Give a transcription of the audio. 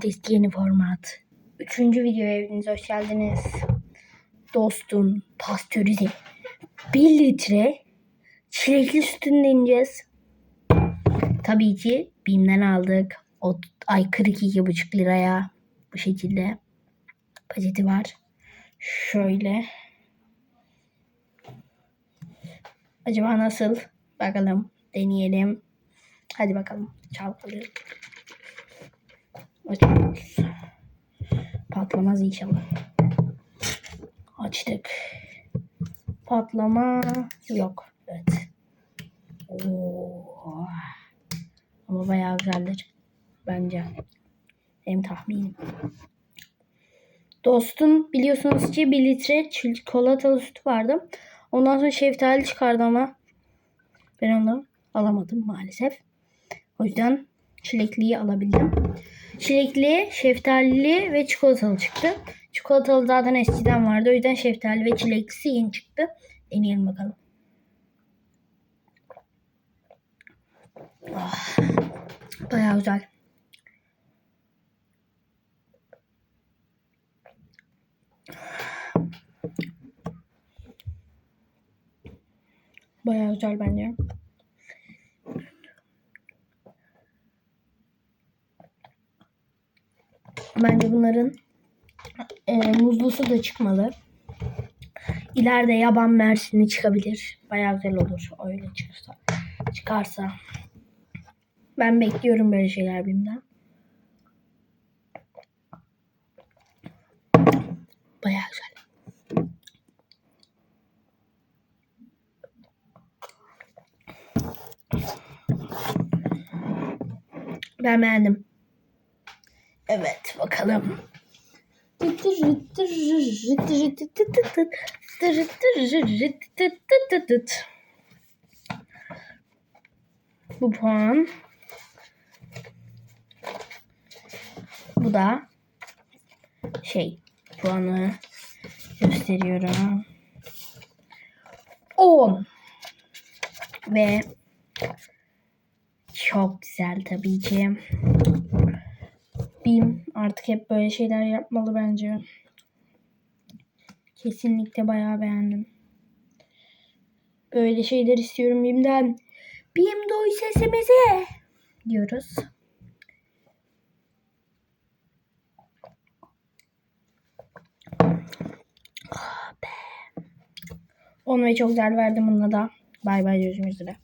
testi yeni format. Üçüncü videoya evinize hoş geldiniz. Dostum pastörize. Bir litre çilekli sütünü deneyeceğiz. Tabii ki BİM'den aldık. O, ay 42,5 liraya bu şekilde paketi var. Şöyle. Acaba nasıl? Bakalım. Deneyelim. Hadi bakalım. Çalkalım. Açıyoruz. Patlamaz inşallah. Açtık. Patlama yok. Evet. Oo. Ama bayağı güzeldir. Bence. Benim tahminim. Dostum biliyorsunuz ki bir litre çikolatalı süt vardı. Ondan sonra şeftali çıkardı ama ben onu alamadım maalesef. O yüzden çilekliyi alabildim. Çilekli, şeftalili ve çikolatalı çıktı. Çikolatalı zaten eskiden vardı. O yüzden şeftali ve çileklisi yeni çıktı. Deneyelim bakalım. Ah, bayağı güzel. Bayağı güzel bence. Bence bunların e, muzlusu da çıkmalı. İleride yaban mersini çıkabilir. Bayağı güzel olur. Öyle çıkarsa. Çıkarsa. Ben bekliyorum böyle şeyler bimden. Bayağı güzel. Ben beğendim. Evet bakalım. Bu puan. Bu da şey puanı gösteriyorum. 10 ve çok güzel tabii ki. Bim artık hep böyle şeyler yapmalı bence. Kesinlikle bayağı beğendim. Böyle şeyler istiyorum Bim'den. Bim doy sesimize diyoruz. Oh be. Onu ve çok güzel verdim bununla da. Bay bay görüşmek üzere.